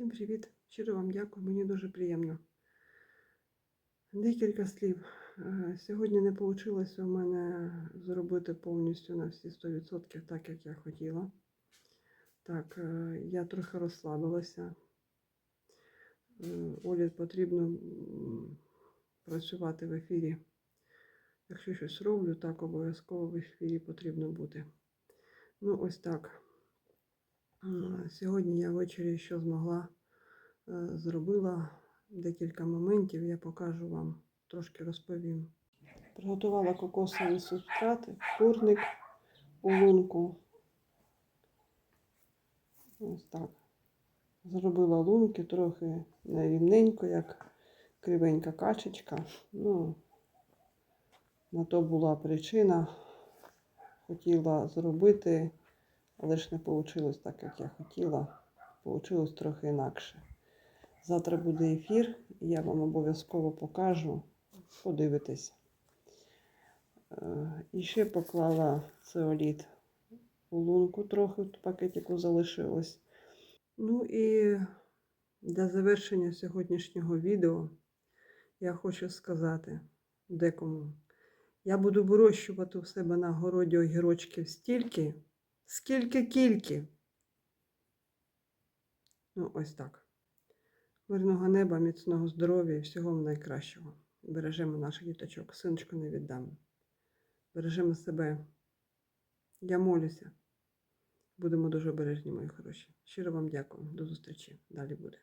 Всім привіт! Щиро вам дякую, мені дуже приємно. Декілька слів. Е, Сьогодні не вийшло у мене зробити повністю на всі 100% так, як я хотіла. Так, е, я трохи розслабилася. Е, Олі потрібно працювати в ефірі. Якщо щось роблю, так обов'язково в ефірі потрібно бути. Ну, ось так. Сьогодні я ввечері що змогла, е, зробила декілька моментів, я покажу вам, трошки розповім. Приготувала кокосові субстрати, курник лунку. Ось так. Зробила лунки трохи нерівненько, як кривенька качечка. Ну, на то була причина. Хотіла зробити, але ж не вийшло так, як я хотіла. Вийшло трохи інакше. Завтра буде ефір, і я вам обов'язково покажу. Подивитесь. Е, І ще поклала цеоліт у лунку трохи в пакетику залишилось. Ну і для завершення сьогоднішнього відео я хочу сказати декому. Я буду вирощувати у себе на городі огірочків стільки, скільки кільки. Ну, ось так. Мирного неба, міцного здоров'я і всього найкращого. Бережемо наших діточок. Синочку не віддам. Бережемо себе. Я молюся. Будемо дуже обережні, мої хороші. Щиро вам дякую. До зустрічі. Далі буде.